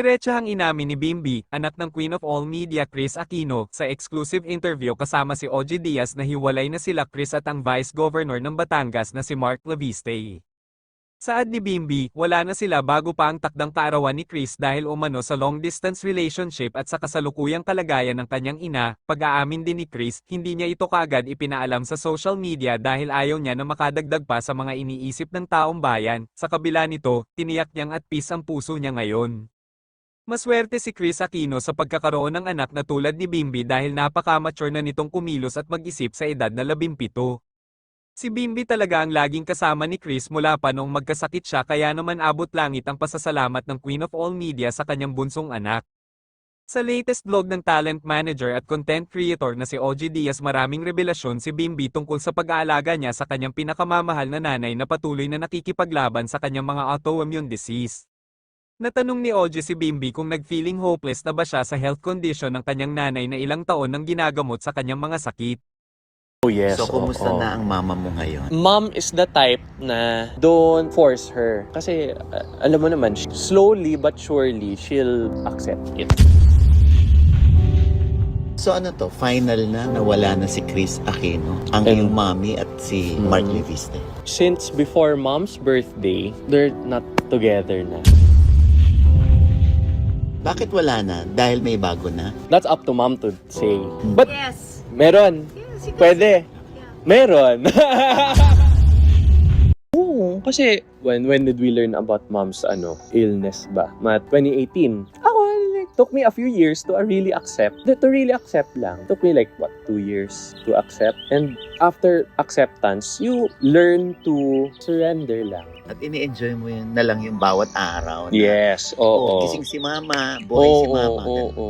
Diretsahang inamin ni Bimbi, anak ng Queen of All Media Chris Aquino, sa exclusive interview kasama si OG Diaz na hiwalay na sila Chris at ang Vice Governor ng Batangas na si Mark Laviste. Saad ni Bimbi, wala na sila bago pa ang takdang kaarawan ni Chris dahil umano sa long-distance relationship at sa kasalukuyang kalagayan ng kanyang ina, pag-aamin din ni Chris, hindi niya ito kaagad ipinaalam sa social media dahil ayaw niya na makadagdag pa sa mga iniisip ng taong bayan, sa kabila nito, tiniyak niyang at peace ang puso niya ngayon. Maswerte si Chris Aquino sa pagkakaroon ng anak na tulad ni Bimbi dahil napaka-mature na nitong kumilos at mag-isip sa edad na labimpito. Si Bimbi talaga ang laging kasama ni Chris mula pa noong magkasakit siya kaya naman abot langit ang pasasalamat ng Queen of All Media sa kanyang bunsong anak. Sa latest vlog ng talent manager at content creator na si OG Diaz maraming revelasyon si Bimbi tungkol sa pag-aalaga niya sa kanyang pinakamamahal na nanay na patuloy na nakikipaglaban sa kanyang mga autoimmune disease. Natanong ni OG si Bimbi kung nag-feeling hopeless na ba siya sa health condition ng kanyang nanay na ilang taon nang ginagamot sa kanyang mga sakit. Oh yes. So, kumusta oo. na ang mama mo ngayon? Mom is the type na don't force her. Kasi, uh, alam mo naman, slowly but surely, she'll accept it. So ano to, final na nawala na si Chris Aquino, ang And- iyong mommy at si Mm. Mark Leviste. Since before mom's birthday, they're not together na. Bakit wala na? Dahil may bago na? That's up to mom to say. But, Yes. meron. Yes, you can Pwede. Meron. Oo, kasi when when did we learn about mom's ano illness ba? Ma 2018. Took me a few years to uh, really accept. To, really accept lang. Took me like what two years to accept. And after acceptance, you learn to surrender lang. At ini-enjoy mo yun na lang yung bawat araw. na, Yes, Oh, oo. gising si mama, buhay si Oo, mama. oo, ganun. oo.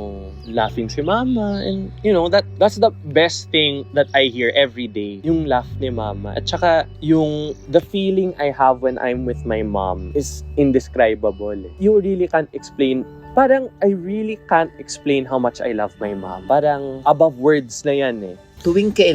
Laughing si mama and you know that that's the best thing that I hear every day. Yung laugh ni mama. At saka yung the feeling I have when I'm with my mom is indescribable. eh. You really can't explain Parang I really can't explain how much I love my mom. Parang above words na yan eh. Tuwing kailan